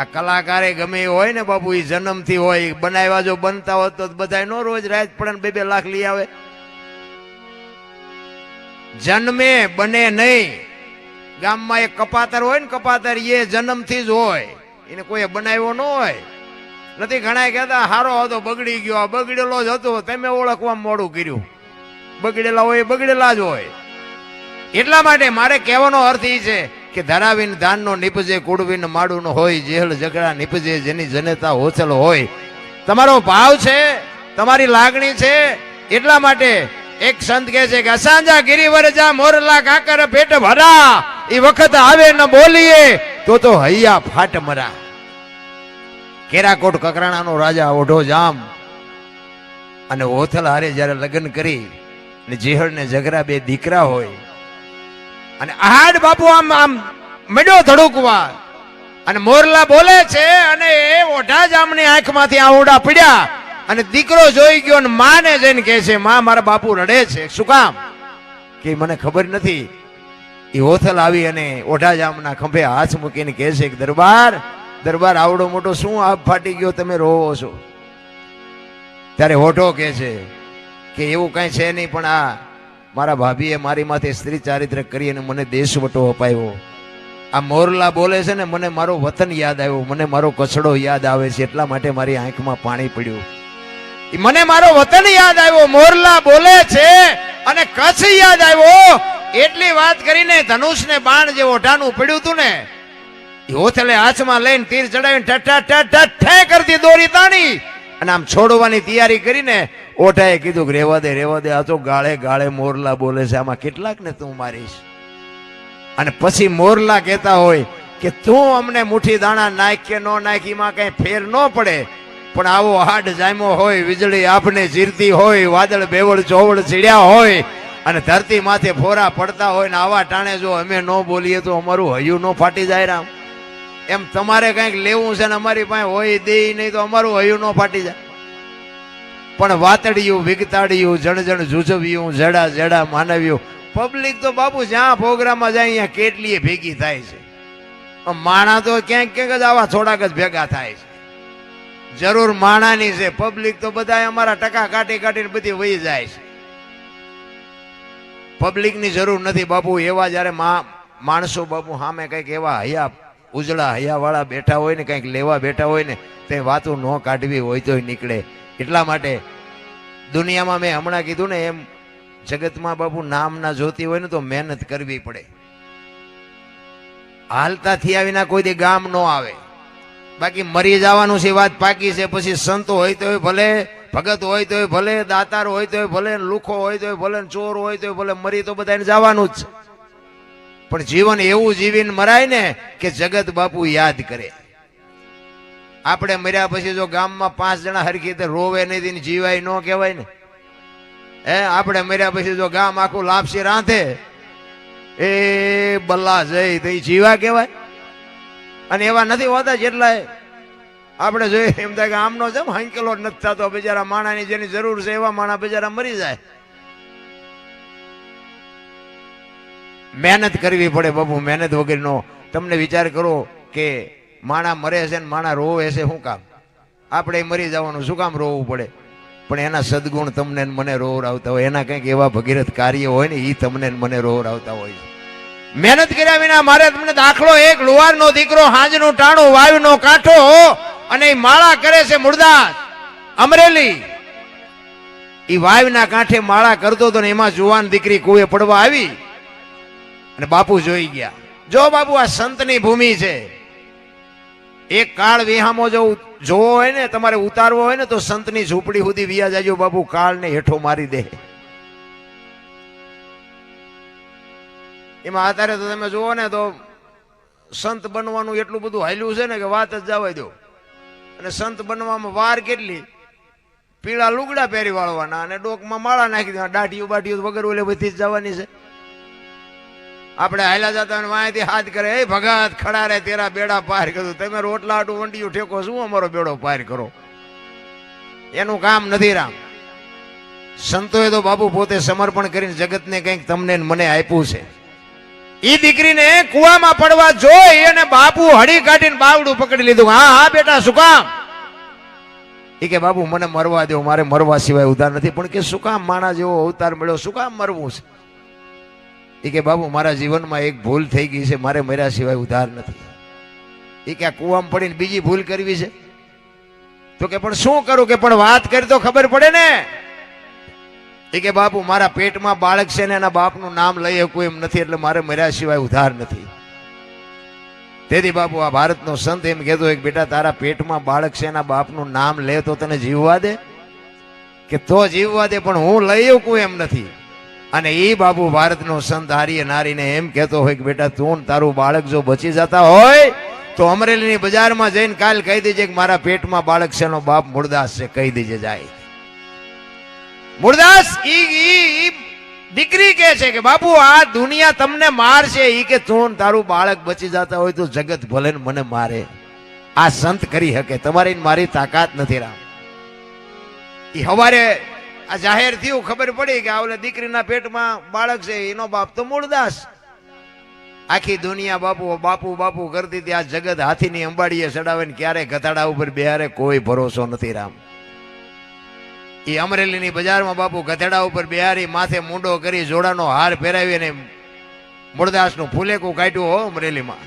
આ કલાકારે ગમે એ હોય ને બાપુ એ જન્મથી હોય બનાવ્યા જો બનતા હોત તો બધા નો રોજ રાત પડે બે બે લાખ લઈ આવે. જન્મે બને નહીં. ગામમાં એક કપાતર હોય ને કપાતર એ જન્મથી જ હોય. એને કોઈ બનાવ્યો ન હોય. નથી ઘણા કહેતા, હારો હતો, બગડી ગયો. આ બગડેલો જ હતો. તમે ઓળખવા મોડું કર્યું. બગડેલા હોય બગડેલા જ હોય. એટલા માટે મારે કહેવાનો અર્થ એ છે કે ધરાવીને ધાનનો નીપજે કુડવીને માડું હોય જેલ ઝઘડા નીપજે, જેની જનતા હોચલ હોય. તમારો ભાવ છે, તમારી લાગણી છે, એટલા માટે એક સંત કહે છે કે અસાંજા ગિરિવર જા મોરલા કાકર પેટ ભરા એ વખત આવે ન બોલીએ, તો તો હૈયા ફાટ મરા. કેરાકોટ કકરાણાનો રાજા ઓઢો જામ અને ઓથલ હારે જ્યારે લગ્ન કરી ને જેહળ ને જગરા બે દીકરા હોય અને આહાડ બાપુ આમ આમ મેડો ધડુકવા. અને મોરલા બોલે છે, અને એ ઓઢા જામની આંખમાંથી આવડા પડ્યા. અને દીકરો જોઈ ગયો ને માને જઈને કહે છે, માં, મારા બાપુ રડે છે. શું કામ? કે મને ખબર નથી. એ ઓથલ આવી અને ઓઢા જામના ખંભે હાથ મૂકીને કહે છે કે, દરબાર દરબાર આવડો મોટો શું આપ ફાટી ગયો તમે રોવો છો? ત્યારે હોઠો કહે છે કે, એવું કાંઈ છે નહીં, પણ આ મારા ભાભીએ મારી માથે સ્ત્રી ચારિત્ર કરી અને મને દેશવટો અપાયો આ મોરલા બોલે છે ને મને મારો વતન યાદ આવ્યો મને મારો કચડો યાદ આવે છે એટલા માટે મારી આંખમાં પાણી પડ્યું મને મારો વતન યાદ આવ્યો મોરલા બોલે છે અને કચ્છ યાદ આવ્યો એટલી વાત કરીને ધનુષને બાણ જે ઓઢાનું પડ્યું હતું ને હોથલે હાથમાં લઈને તીર ચડાવીને ઠઠા ઠઠ ઠે કરતી દોરી તાણી અને આમ છોડવાની તૈયારી કરીને ઓઢાએ કીધું કે રેવા દે રેવા દે. આ તો ગાળે ગાળે મોરલા બોલે છે. આમાં કેટલાક ને તું મારીશ. અને પછી મોરલા કહેતા હોય કે તું અમને મુઠ્ઠી દાણા નાખ કે નો નાખ, એમાં કઈ ફેર ન પડે. પણ આવો હાડ જામ્યો હોય, વીજળી આપને જીરતી હોય, વાદળ બેવળ ચોવળ ચીડ્યા હોય, અને ધરતી માથે ફોરા પડતા હોય ને આવા ટાણે જો અમે ન બોલીએ તો અમારું હૈયું ન ફાટી જાય રામ. એમ તમારે કંઈક લેવું છે ને અમારી પાસે હોય દે નહીં તો અમારું હૈયું ન ફાટી જાય. પણ વાતડિયું, વિગતાડિયું જણ જુજવ્યું, જડા જડા માનવ્યું. પબ્લિક તો બાપુ જ્યાં પ્રોગ્રામમાં જાય અહીંયા કેટલીય ભેગી થાય છે. માણા તો ક્યાંક ક્યાંક જ આવા થોડાક જ ભેગા થાય છે. જરૂર માણાની છે. પબ્લિક તો બધા અમારા ટકા કાઢી કાઢીને બધી વહી જાય છે. પબ્લિકની જરૂર નથી બાપુ. એવા જ્યારે માણસો બાપુ સામે કંઈક એવા હયા, ઉજળા હયાવાળા બેઠા હોય ને, કંઈક લેવા બેઠા હોય ને, તે વાતો ન કાઢવી હોય તોય નીકળે. એટલા માટે દુનિયામાં મેં હમણાં કીધું ને એમ જગતમાં બાપુ નામ ના જોતી હોય ને તો મહેનત કરવી પડે. હાલતા થયા વિના કોઈ દી ગામ ન આવે. બાકી મરી જવાનું છે વાત પાકી છે, પછી સંતો હોય તો ભલે, ભગત હોય તો ભલે, દાતાર હોય તો ભલે, લુખો હોય તો ભલે, ચોર હોય તો ભલે, મરી તો બધાને જવાનું જ. છે પણ જીવન એવું જીવીને મરાય ને કે જગત બાપુ યાદ કરે. આપણે મર્યા પછી જો ગામમાં પાંચ જણા હરખી રીતે રોવે નહીં જીવાય ન કહેવાય ને. હે, આપણે મર્યા પછી જો ગામ આખું લાપસી રાંધે, એ બલ્લા જઈ તો જીવા કહેવાય. અને એવા નથી હોતા જેટલા આપણે જોઈએ એમ થાય કે આમનો છે હંકેલો નથી થતો, બિચારા માણાની જેની જરૂર છે એવા માણા બિચારા મરી જાય. મહેનત કરવી પડે બાપુ, મહેનત વગરનો. તમને વિચાર કરો કે માણા મરે છે ને માણા રોવે છે, શું કામ? આપણે મરી જવાનું, શું કામ રોવું પડે? પણ એના સદગુણ તમને મને રોવરાવતા હોય. એના કંઈક એવા ભગીરથ કાર્ય હોય ને એ તમને મને રોવરાવતા હોય છે. મહેનત કર્યા વિના મારે તમને દાખલો એક, લુહારનો દીકરો, હાંજનું ટાણું, વાવનો કાંઠો અને એ માળા કરે છે મુરદાસ, અમરેલી. એ વાયુના કાંઠે માળા કરતો હતો ને એમાં જુવાન દીકરી કુએ પડવા આવી અને બાપુ જોઈ ગયા. જો બાપુ આ સંતની ભૂમિ છે એક કાળ વિહામો જો જોવો હોય ને, તમારે ઉતારવો હોય ને, તો સંતની ઝૂંપડી સુધી વિયા જાજો બાબુ કાળને હેઠો મારી દે. એમાં અત્યારે તો તમે જુઓ ને, તો સંત બનવાનું એટલું બધું હાલ્યું છે ને કે વાત જ જવા દો. અને સંત બનવામાં વાર કેટલી? પીળા લુગડા પહેરી વાળવાના અને ડોકમાં માળા નાખી દેવાના, દાઢીઓ બાઢીઓ વગર ઓલે બધી જ જવાની છે. આપણે હાલા જતા વાંયથી હાથ કરે, એ ભગત, ખડા રે, તેરા બેડા પાર કર્યું તમે રોટલા આટું વંડિયું ઠેકો, શું અમારો બેડો પાર કરો? એનું કામ નથી રામ. સંતોએ તો બાપુ પોતે સમર્પણ કરીને જગતને કંઈક તમને મને આપ્યું છે. ઈ દીકરીને કુવામાં પડવા જોઈ અને બાપુ હડી કાઢીને બાવડું પકડી લીધું. હા હા, બેટા, શું કામ? એ કે, બાપુ, મને મરવા દો. મારે મરવા સિવાય ઉધાર નથી. પણ કે, શું કામ? માણા જેવો અવતાર મળ્યો. શું કામ મરવું છે? એ કે બાપુ મારા જીવનમાં એક ભૂલ થઈ ગઈ છે, મારે મર્યા સિવાય ઉધાર નથી. એ કે, આ કૂવામાં પડીને બીજી ભૂલ કરવી છે? તો કે, પણ શું કરું કે, પણ વાત કરી તો ખબર પડે ને. એ કે બાપુ મારા પેટમાં બાળક છે ને એના બાપનું નામ લઈ શકું એમ નથી, એટલે મારે મર્યા સિવાય ઉધાર નથી. તેથી બાપુ આ ભારતનો સંત એમ કહેતો એક બેટા, તારા પેટમાં બાળક છે, એના બાપનું નામ લે તો તને જીવવા દે, કે તો જીવવા દે, પણ હું લઈ શકું એમ નથી. અને એ બાબુ ભારતનો સંત હારીએ નારીને એમ કહેતો હોય કે બેટા તું તારું બાળક જો બચી જતા હોય, તો અમરેલીની બજારમાં જઈને કાલ કહી દેજે કે મારા પેટમાં બાળક છે એનો બાપ મૂળદાસ છે, કહી દેજે જાય. મૂળદાસ ઈ દીકરી કે છે કે બાપુ, આ દુનિયા તમને મારશે. ઈ કે તું તારું બાળક બચી જતા હોય તો જગત ભલે ને મને મારે. આ સંત કરી શકે. તમારી મારી તાકાત નથી રામ. એ હવારે આ જાહેર થયું, ખબર પડી કે આવલે દીકરીના પેટમાં બાળક છે, એનો બાપ તો મૂળદાસ. આખી દુનિયા બાપુ બાપુ બાપુ કરતી હતી, આ જગત હાથીની અંબાડીએ ચડાવે ક્યારે ગધાડા ઉપર બિહારે કોઈ ભરોસો નથી રામ. એ અમરેલીની બજારમાં બાપુ ગધેડા ઉપર બિહારી, માથે મૂંડો કરી, જોડાનો હાર પહેરાવીને મૂળદાસનું ફૂલેકું કાઢ્યું હો અમરેલીમાં.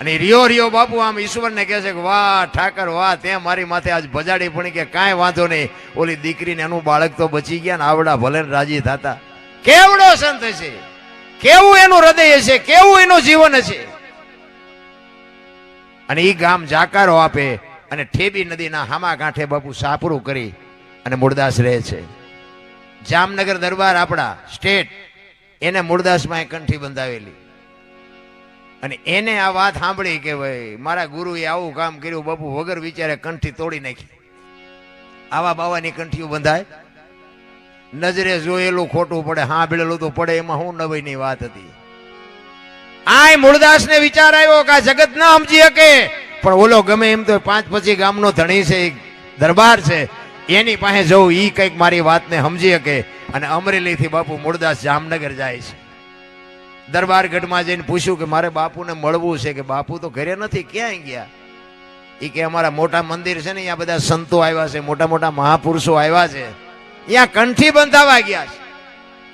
અને રિયો રિયો બાપુ આમ ઈશ્વરને કહે છે કે, વાહ, ઠાકર, વાહ તે મારી માથે આજ ભજાડી પડી કે કાંઈ વાંધો નહીં. ઓલી દીકરીને એનું બાળક તો બચી ગયા ને આવડા ભલે રાજી થતા. કેવડો સંત છે કેવું એનું હૃદય હશે? કેવું એનું જીવન હશે? અને એ ગામ જાકારો આપે અને ઠેબી નદીના હામા કાંઠે બાપુ સાપરું કરી અને મૂળદાસ રહે છે. જામનગર દરબાર આપણા સ્ટેટ, એને મૂળદાસમાં કંઠી બંધાવેલી. અને એને આ વાત સાંભળી કે ભાઈ, મારા ગુરુએ આવું કામ કર્યું, બાપુ વગર વિચારે કંઠી તોડી નાખી. આવા બાવાની કંઠીઓ બંધાય. નજરે જોયેલું ખોટું પડે સાંભળેલું તો પડે, એમાં હું નવીની વાત હતી. આય મૂળદાસને વિચાર આવ્યો કે આ જગત ના સમજી શકે. પણ ઓલો ગમે એમ તો પાંચ પછી ગામનો ધણી છે, એક દરબાર છે. એની પાસે જવું એ કંઈક મારી વાતને સમજી શકે. અને અમરેલીથી બાપુ મૂળદાસ જામનગર જાય છે. દરબારગઢમાં જઈને પૂછ્યું કે મારે બાપુને મળવું છે કે બાપુ તો ઘરે નથી, ક્યાંય ગયા? એ કે અમારા મોટા મંદિર છે ને, અહીંયા બધા સંતો આવ્યા છે, મોટા મોટા મહાપુરુષો આવ્યા છે. અહીંયા કંઠી બંધાવા ગયા છે.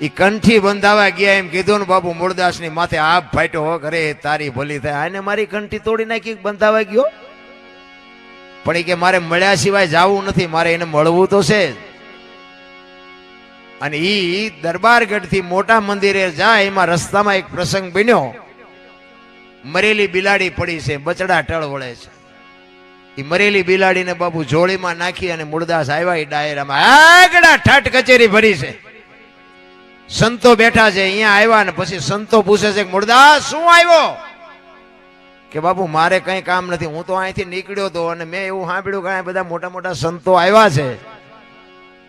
એ કંઠી બંધાવા ગયા, એમ કીધું ને બાપુ મૂળદાસની માથે આપ ફાટ્યો, હો ઘરે, તારી ભલી થાય. આને મારી કંઠી તોડી નાખી, બંધાવા ગયો? પણ એ કે મારે મળ્યા સિવાય જવું નથી, મારે એને મળવું તો છે જ. અને એ દરબારગઢથી મોટા મંદિરે જાય, એમાં રસ્તામાં એક પ્રસંગ બન્યો. મરેલી બિલાડી પડી છે, બચડા ટળ વળે છે. એ મરેલી બિલાડીને બાબુ જોળીમાં નાખી અને મૂળદાસ આવ્યા એ ડાયરામાં. આગળ ઠાઠ કચેરી ભરી છે. સંતો બેઠા છે, અહીંયા આવ્યા ને પછી સંતો પૂછે છે મુરદાસ, શું આવ્યો? કે બાપુ, મારે કઈ કામ નથી, હું તો અહીંથી નીકળ્યો હતો અને મેં એવું સાંભળ્યું કે બધા મોટા મોટા સંતો આવ્યા છે.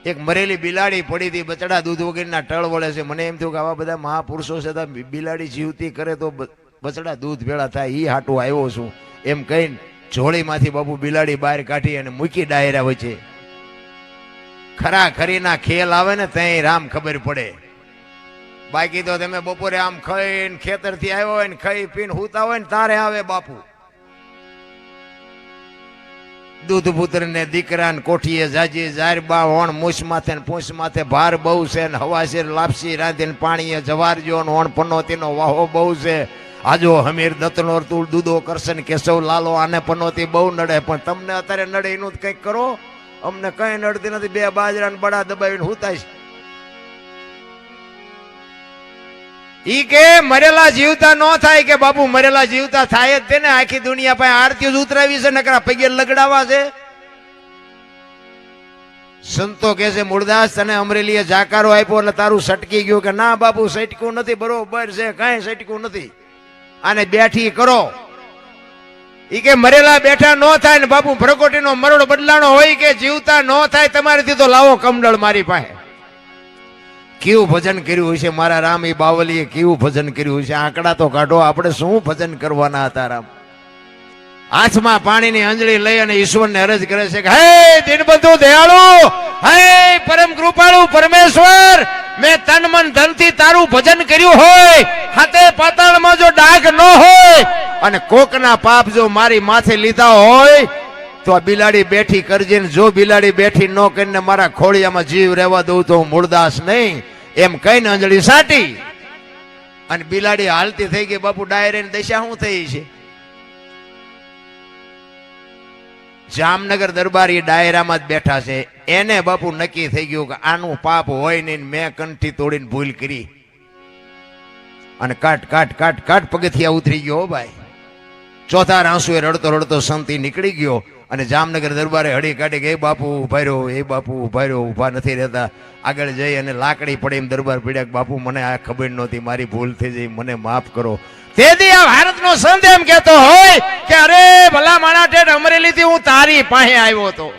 એક મરેલી બિલાડી પડી હતી, બચડા દૂધ વગેરેના ટળ વળે છે. મને એમ થયું કે આવા બધા મહાપુરુષો છે બિલાડી જીવતી કરે તો બચડા દૂધ ભેળા થાય એ હાટું આવ્યો છું. એમ કહીને જોળીમાંથી બાપુ બિલાડી બહાર કાઢી અને મૂકી ડાયરા વચ્ચે. ખરા ખરીના ખેલ આવે ને ત્યાં રામ ખબર પડે. બાકી તો તમે બપોરે આમ ખાઈને ખેતરથી આવ્યો હોય ને ખાઈ પીને હુતા હોય ને તારે આવે બાપુ. દૂધ પુત્ર ને દીકરા ને કોઠીએ જાજી, જાર બા ઓણ મૂછ માથે ને પૂંછ માથે ભાર બહુ છે ને હવાસીર લાપસી રાંધીને પાણીએ જવારજો ને ઓણ પનોતીનો વાહો બહુ છે. આજો હમીર દત્તનો તુલ દૂધો કરશે ને કેશવ લાલો આને પનોતી બહુ નડે. પણ તમને અત્યારે નડે એનું કંઈક કરો. અમને કઈ નડતી નથી. બે બાજરા ને બડા દબાવીને હુતાય ઈ કે મરેલા જીવતા ન થાય કે બાપુ મરેલા જીવતા થાય જ તેને આખી દુનિયા પાસે આરતી જ ઉતરાવી છે, નકરા પગે લગડાવા છે. સંતો કે છે મૂળદાસ તને અમરેલીએ જાકારો આપ્યો એટલે તારું સટકી ગયું. કે ના બાપુ સટક્યું નથી, બરોબર છે, કાંઈ સટક્યું નથી. આને બેઠી કરો. ઈ કે મરેલા બેઠા ન થાય ને બાપુ ભ્રકોટીનો મરડ બદલાણો હોય કે જીવતા ન થાય, તમારેથી તો લાવો કમડળ મારી પાસે. કેવું ભજન કર્યું હશે? મારા રામ એ બાવલીએ કેવું ભજન કર્યું હશે? આંકડા તો કાઢો, આપણે શું ભજન કરવાના હતા રામ? હાથમાં પાણીની અંજળી લઈ અને ઈશ્વરને અરજ કરે છે કે, હે દિનબંધુ દયાળુ! હે પરમ કૃપાળુ પરમેશ્વર! મેં તન મન ધનથી તારું ભજન કર્યું હોય, હાથે પાતાળમાં જો ડાઘ ન હોય અને કોકના પાપ જો મારી માથે લીધા હોય તો આ બિલાડી બેઠી કરજે જો બિલાડી બેઠી ન કરીને મારા ખોળિયામાં જીવ રહેવા દઉં તો હું મૂળદાસ નહીં. એમ કહીને અંજળી સાટી. અને બિલાડી હાલતી થઈ ગઈ, બાપુ ડાયરે દશા શું થઈ છે? જામનગર દરબારી ડાયરામાં જ બેઠા છે. એને બાપુ નક્કી થઈ ગયું કે આનું પાપ હોય નહીં મેં કંઠી તોડીને ભૂલ કરી. અને કાટ કાટ કાટ કાટ પગથિયા ઉતરી ગયો ભાઈ. ચોથા આંસુએ રડતો રડતો સંતી નીકળી ગયો. અને જામનગર દરબારે હળી કાઢી કે, એ બાપુ ઊભા રહ્યો, એ બાપુ ઊભા રહ્યો ઊભા નથી રહેતા. આગળ જઈ અને લાકડી પડે એમ દરબાર પીડ્યા બાપુ, મને આ ખબર નહોતી, મારી ભૂલ થઈ જઈ મને માફ કરો. તેથી આ ભારતનો સંત એમ કહેતો હોય કે, અરે, ભલા માણા ઠેઠ અમરેલીથી હું તારી પાસે આવ્યો હતો.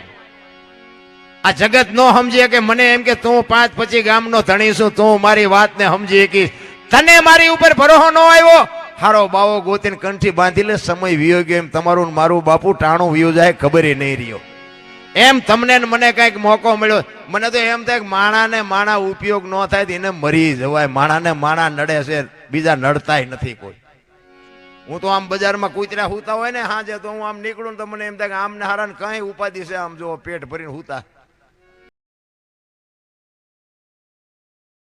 આ જગત નો સમજે કે, મને એમ કે, તું પાંચ પછી ગામનો ધણી છું, તું મારી વાતને સમજી શકીશ. તને મારી ઉપર ભરોસો ન આવ્યો? હારો બાવો ગોતીને કંઠી બાંધી લે સમય વિયો ગયો એમ તમારું મારું બાપુ ટાણું વિયો જાય, ખબર નહીં રહ્યો. એમ તમને મને કંઈક મોકો મળ્યો, મને તો એમ થાય માણાને માણા ઉપયોગ ન થાય એને મરી જવાય, માણાને માણા નડે છે, બીજા નડતાય નથી કોઈ. હું તો આમ બજારમાં કૂતરા હુતા હોય ને હાજે તો હું આમ નીકળું તો મને એમ થાય કે આમને હારા કઈ ઉપાધિ છે, આમ જો પેટ ભરીને હુતા.